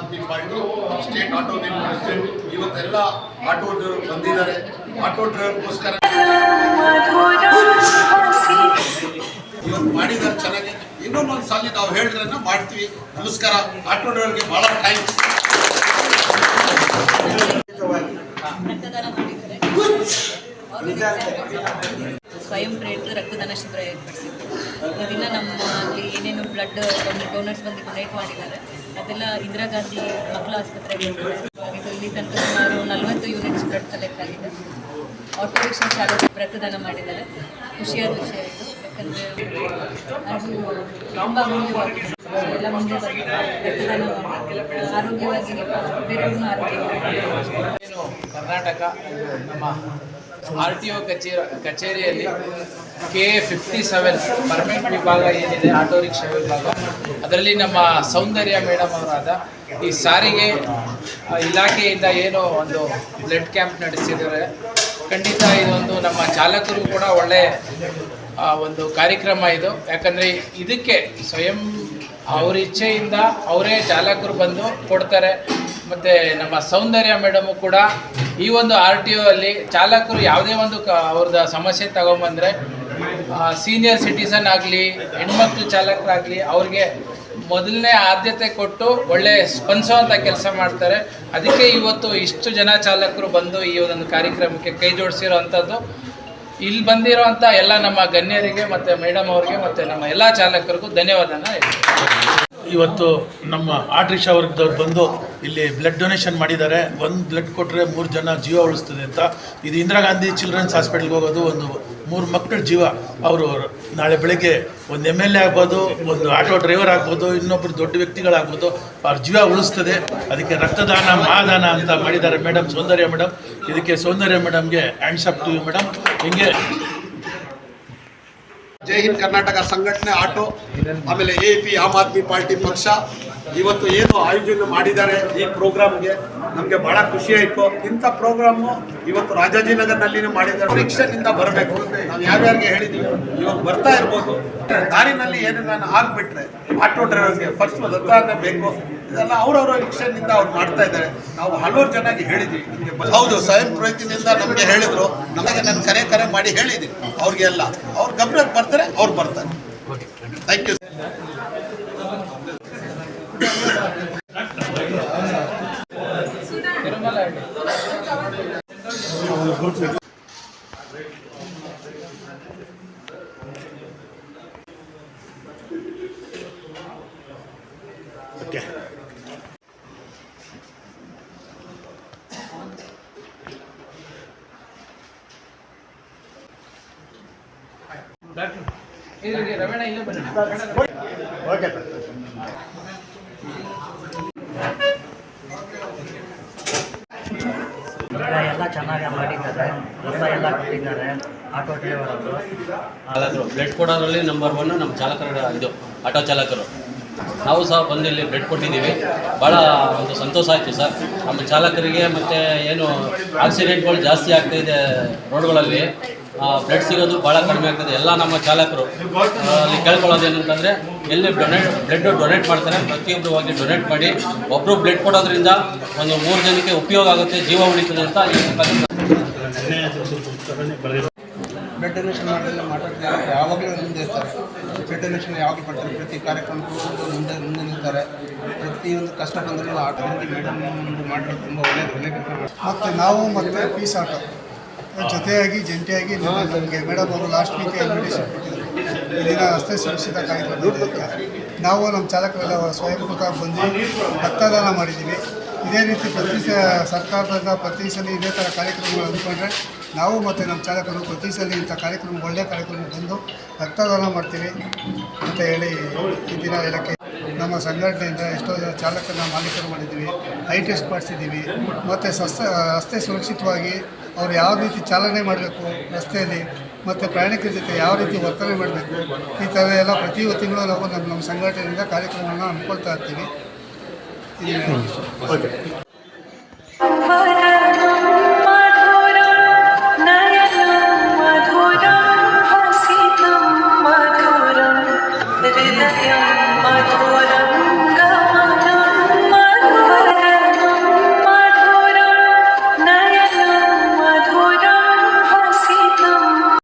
ಆದ್ಮಿ ಮಾಡಿದ್ರು, state auto president ಇವತ್ತೆಲ್ಲ auto driver ಬಂದಿದ್ದಾರೆ. ಆಟೋ ಡ್ರೈವರ್ಗೋಸ್ಕರ ಇವತ್ತು ಮಾಡಿದ್ದಾರೆ ಚೆನ್ನಾಗಿ. ಇನ್ನೊಂದೊಂದು ಸಾಲಿ ನಾವು ಹೇಳಿದ್ರೆ ಮಾಡ್ತೀವಿ. ನಮಸ್ಕಾರ. ಆಟೋ ಡ್ರೈವರ್ಗೆ ಬಹಳ ಥ್ಯಾಂಕ್ಸ್. ಸ್ವಯಂ ಪ್ರೇರಿತ ರಕ್ತದಾನ ಶಿಬಿರ ಏರ್ಪಡಿಸಿದ್ರು ಇದನ್ನ ನಮ್ಮಲ್ಲಿ ಏನೇನು ಬ್ಲಡ್ ಡೋನರ್ಸ್ ಬಂದು ಡೊನೇಟ್ ಮಾಡಿದ್ದಾರೆ. ಅದೆಲ್ಲ ಇಂದಿರಾ ಗಾಂಧಿ ಮಕ್ಕಳ ಆಸ್ಪತ್ರೆಗೆ ಇದು ಇಲ್ಲಿ ತನಕ ಸುಮಾರು ನಲವತ್ತು ಯೂನಿಟ್ಸ್ ಬ್ಲಡ್ ಕಲೆಕ್ಟ್ ಆಗಿದೆ ಆಟೋ ರಿಕ್ಷಾ ಚಾಲಕ ರಕ್ತದಾನ ಮಾಡಿದ್ದಾರೆ. ಖುಷಿಯಾದ ವಿಷಯ ಇದು. ಯಾಕಂದರೆ ಅದು ತುಂಬ ಅಮೂಲ್ಯವಾಗಿದೆ ಎಲ್ಲ ಮುಂದೆ ರಕ್ತದಾನ ಆರೋಗ್ಯವಾಗಿ ಬೇರೆಯವ್ರನ್ನ ಆರೋಗ್ಯ ಕರ್ನಾಟಕ ನಮ್ಮ ಆರ್ ಟಿ ಒ ಕಚೇರಿ ಕಚೇರಿಯಲ್ಲಿ K A fifty seven permanent ವಿಭಾಗ ಏನಿದೆ ಆಟೋ ರಿಕ್ಷಾ ವಿಭಾಗ. ಅದರಲ್ಲಿ ನಮ್ಮ ಸೌಂದರ್ಯ ಮೇಡಮ್ ಅವರಾದ ಈ ಸಾರಿಗೆ ಇಲಾಖೆಯಿಂದ ಏನು ಒಂದು ಬ್ಲಡ್ ಕ್ಯಾಂಪ್ ನಡೆಸಿದ್ದಾರೆ. ಖಂಡಿತ ಇದೊಂದು ನಮ್ಮ ಚಾಲಕರು ಕೂಡ ಒಳ್ಳೆ ಒಂದು ಕಾರ್ಯಕ್ರಮ ಇದು. ಯಾಕಂದರೆ ಇದಕ್ಕೆ ಸ್ವಯಂ ಅವ್ರ ಇಚ್ಛೆಯಿಂದ ಅವರೇ ಚಾಲಕರು ಬಂದು ಕೊಡ್ತಾರೆ. ಮತ್ತು ನಮ್ಮ ಸೌಂದರ್ಯ ಮೇಡಮು ಕೂಡ ಈ ಒಂದು ಆರ್ ಟಿ ಒ ಅಲ್ಲಿ ಚಾಲಕರು ಯಾವುದೇ ಒಂದು ಕ ಅವ್ರದ್ದು ಸಮಸ್ಯೆ ತಗೊಂಬಂದರೆ ಸೀನಿಯರ್ ಸಿಟಿಸನ್ ಆಗಲಿ, ಹೆಣ್ಮಕ್ಳು ಚಾಲಕರಾಗಲಿ ಅವ್ರಿಗೆ ಮೊದಲನೇ ಆದ್ಯತೆ ಕೊಟ್ಟು ಒಳ್ಳೆ ಸ್ಪಂದಿಸುವಂಥ ಕೆಲಸ ಮಾಡ್ತಾರೆ ಅದಕ್ಕೆ ಇವತ್ತು ಇಷ್ಟು ಜನ ಚಾಲಕರು ಬಂದು ಈ ಒಂದು ಕಾರ್ಯಕ್ರಮಕ್ಕೆ ಕೈ ಜೋಡಿಸಿರೋ ಅಂಥದ್ದು ಇಲ್ಲಿ ಬಂದಿರೋವಂಥ ಎಲ್ಲ ನಮ್ಮ ಗಣ್ಯರಿಗೆ ಮತ್ತು ಮೇಡಮ್ ಅವ್ರಿಗೆ ಮತ್ತು ನಮ್ಮ ಎಲ್ಲ ಚಾಲಕರಿಗೂ ಧನ್ಯವಾದನ. ಇವತ್ತು ನಮ್ಮ ಆಟ್ ರಿಕ್ಷಾ ವರ್ಗದವ್ರು ಬಂದು ಇಲ್ಲಿ ಬ್ಲಡ್ ಡೊನೇಷನ್ ಮಾಡಿದ್ದಾರೆ. ಒಂದು ಬ್ಲಡ್ ಕೊಟ್ಟರೆ ಮೂರು ಜನ ಜೀವ ಉಳಿಸ್ತದೆ ಅಂತ. ಇದು ಇಂದಿರಾ ಗಾಂಧಿ ಚಿಲ್ಡ್ರನ್ಸ್ ಹಾಸ್ಪಿಟ್ಲ್ಗೆ ಹೋಗೋದು ಒಂದು ಮೂರು ಮಕ್ಕಳ ಜೀವ. ಅವರು ನಾಳೆ ಬೆಳಗ್ಗೆ ಒಂದು ಎಂ ಎಲ್ ಎ ಆಗ್ಬೋದು, ಒಂದು ಆಟೋ ಡ್ರೈವರ್ ಆಗ್ಬೋದು ಇನ್ನೊಬ್ಬರು ದೊಡ್ಡ ವ್ಯಕ್ತಿಗಳಾಗ್ಬೋದು, ಅವ್ರ ಜೀವ ಉಳಿಸ್ತದೆ. ಅದಕ್ಕೆ ರಕ್ತದಾನ, ಮಹಾದಾನ ಅಂತ ಮಾಡಿದ್ದಾರೆ ಮೇಡಮ್ ಸೌಂದರ್ಯ ಮೇಡಮ್ ಇದಕ್ಕೆ ಸೌಂದರ್ಯ ಮೇಡಮ್ಗೆ ಹ್ಯಾಂಡ್ಸ್ ಅಪ್ ಟು ಮೇಡಮ್ ಹಿಂಗೆ? ಜೈ ಹಿಂದ್ ಕರ್ನಾಟಕ ಸಂಘಟನೆ ಆಟೋ, ಆಮೇಲೆ A P Aam Aadmi party ಪಕ್ಷ. ಇವತ್ತು ಏನು ಆಯೋಜನೆ ಮಾಡಿದ್ದಾರೆ ಈ ಪ್ರೋಗ್ರಾಮ್ಗೆ? ನಮಗೆ ಬಹಳ ಖುಷಿ ಆಯಿತು. ಇಂಥ ಪ್ರೋಗ್ರಾಮು ಇವತ್ತು ರಾಜಾಜಿನಗರ್ನಲ್ಲಿನೂ ಮಾಡಿದ್ದಾರೆ. ರಿಕ್ಷನಿಂದ ಬರಬೇಕು. ನಾವು ಯಾರ್ಯಾರಿಗೆ ಹೇಳಿದ್ದೀವಿ ಇವಾಗ ಬರ್ತಾ ಇರ್ಬೋದು. ದಾರಿನಲ್ಲಿ ಏನೇನು ಆಗ್ಬಿಟ್ರೆ ಆಟೋ ಡ್ರೈವರ್ಗೆ ಫಸ್ಟ್ ದತ್ತಾನೆ ಬೇಕು. ಇದೆಲ್ಲ ಅವ್ರವ್ರ ನಿಂದ ಅವ್ರು ಮಾಡ್ತಾ ಇದ್ದಾರೆ. ನಾವು ಹಲವಾರು ಜನಕ್ಕೆ ಹೇಳಿದ್ವಿ. ಹೌದು, ಸ್ವಯಂ ಪ್ರಯತ್ನದಿಂದ ನಮಗೆ ಹೇಳಿದ್ರು. ನಮಗೆ ನಾನು ಕರೆ ಕರೆ ಮಾಡಿ ಹೇಳಿದ್ದೀನಿ ಅವ್ರಿಗೆಲ್ಲ ಅವ್ರು ಗಮನಕ್ಕೆ ಬರ್ತಾರೆ, ಅವ್ರು ಬರ್ತಾರೆ. ಥ್ಯಾಂಕ್ ಯು ರವೀಣ ಇಲ್ಲೇ ಈಗ ಎಲ್ಲ ಚೆನ್ನಾಗಿ ಮಾಡಿದ್ದಾರೆ ರಸ ಎಲ್ಲ ಕೊಟ್ಟಿದ್ದಾರೆ ಆಟೋ ಡ್ರೈವರ್ ಅವರು ಬ್ಲಡ್ ಕೊಡೋದ್ರಲ್ಲಿ ನಂಬರ್ ಒನ್ ನಮ್ಮ ಚಾಲಕರ ಇದು ಆಟೋ ಚಾಲಕರು. ನಾವು ಸಹ ಬಂದು ಇಲ್ಲಿ ಬ್ಲಡ್ ಕೊಟ್ಟಿದ್ದೀವಿ. ಭಾಳ ಒಂದು ಸಂತೋಷ ಆಯಿತು ಸರ್. ನಮ್ಮ ಚಾಲಕರಿಗೆ ಮತ್ತು ಏನು ಆಕ್ಸಿಡೆಂಟ್ಗಳು ಜಾಸ್ತಿ ಆಗ್ತಾಯಿದೆ ರೋಡ್ಗಳಲ್ಲಿ ಬ್ಲಡ್ ಸಿಗೋದು ಭಾಳ ಕಡಿಮೆ ಆಗ್ತದೆ. ಎಲ್ಲ ನಮ್ಮ ಚಾಲಕರು ಅಲ್ಲಿ ಕೇಳ್ಕೊಳ್ಳೋದು ಏನಂತಂದರೆ, ಎಲ್ಲಿ ಡೊನೇಟ್ ಬ್ಲಡ್ ಡೊನೇಟ್ ಮಾಡ್ತಾರೆ ಪ್ರತಿಯೊಬ್ಬರು ಹೋಗಿ ಡೊನೇಟ್ ಮಾಡಿ ಒಬ್ಬರು ಬ್ಲಡ್ ಕೊಡೋದ್ರಿಂದ ಒಂದು ಮೂರು ಜನಕ್ಕೆ ಉಪಯೋಗ ಆಗುತ್ತೆ, ಜೀವ ಉಳಿತದೆ ಅಂತ ಬ್ಲಡ್ ಡೊನೇಷನ್ ಮಾಡೋದೆಲ್ಲ ಮಾತಾಡ್ತಾರೆ ಯಾವಾಗಲೂ ಮುಂದೆ ಇರ್ತಾರೆ. ಬ್ಲಡ್ ಡೊನೇಷನ್ ಯಾವಾಗಲೂ ಬರ್ತಾರೆ ಪ್ರತಿ ಕಾರ್ಯಕ್ರಮಕ್ಕೂ ಮುಂದೆ ಮುಂದೆ ನಿಲ್ತಾರೆ ಪ್ರತಿಯೊಂದು ಕಷ್ಟ ಬಂದರೂ ಆಟೋದಲ್ಲಿ ಮೇಡಮ್ ಮುಂದೆ ಮಾಡಿರೋದು ತುಂಬ ಒಳ್ಳೆಯದು ಒಳ್ಳೆ ಕೆಲಸ ಮತ್ತು ನಾವು ಮತ್ತು ಪೀಸ್ ಆಟ. ಜೊತೆಯಾಗಿ ಜಂಟಿಯಾಗಿ ನಮಗೆ ಮೇಡಮ್ ಅವರು ಲಾಸ್ಟ್ ವೀಕ್ ಇನ್ವಿಟೇಷನ್ ಕೊಟ್ಟಿದ್ರು. ಇಲ್ಲಿನ ರಸ್ತೆ ಸುರಕ್ಷಿತ ಕಾರ್ಯಕ್ರಮ ನಾವು ನಮ್ಮ ಚಾಲಕರೆಲ್ಲ ಸ್ವಯಂಕೃತ ಬಂದು ರಕ್ತದಾನ ಮಾಡಿದ್ದೀವಿ. ಇದೇ ರೀತಿ ಪ್ರತಿ ಸರ್ಕಾರದ ಪ್ರತಿ ಸಲ ಇದೇ ಥರ ಕಾರ್ಯಕ್ರಮಗಳು ಅಂದ್ಕೊಂಡ್ರೆ ನಾವು ಮತ್ತು ನಮ್ಮ ಚಾಲಕರು ಪ್ರತಿ ಸಲ ಇಂಥ ಕಾರ್ಯಕ್ರಮ ಒಳ್ಳೆಯ ಕಾರ್ಯಕ್ರಮ ಬಂದು ರಕ್ತದಾನ ಮಾಡ್ತೀವಿ ಅಂತ ಹೇಳಿ ಈ ದಿನ ಹೇಳೋಕ್ಕೆ ನಮ್ಮ ಸಂಘಟನೆಯಿಂದ ಎಷ್ಟೋ ಜನ ಚಾಲಕರನ್ನ ಮಾಲೀಕರು ಮಾಡಿದ್ದೀವಿ, ಐ ಟೆಸ್ಟ್ ಮಾಡಿಸಿದ್ದೀವಿ, ಮತ್ತು ಸಸ್ತ ರಸ್ತೆ ಸುರಕ್ಷಿತವಾಗಿ ಅವ್ರು ಯಾವ ರೀತಿ ಚಾಲನೆ ಮಾಡಬೇಕು ರಸ್ತೆಯಲ್ಲಿ, ಮತ್ತು ಪ್ರಯಾಣಿಕರ ಜೊತೆ ಯಾವ ರೀತಿ ವರ್ತನೆ ಮಾಡಬೇಕು, ಈ ಥರ ಎಲ್ಲ ಪ್ರತಿ ತಿಂಗಳು ನಾವು ನಮ್ಮ ನಮ್ಮ ಸಂಘಟನೆಯಿಂದ ಕಾರ್ಯಕ್ರಮವನ್ನು ಹಮ್ಮಿಕೊಳ್ತಾ ಇರ್ತೀವಿ. ಈ-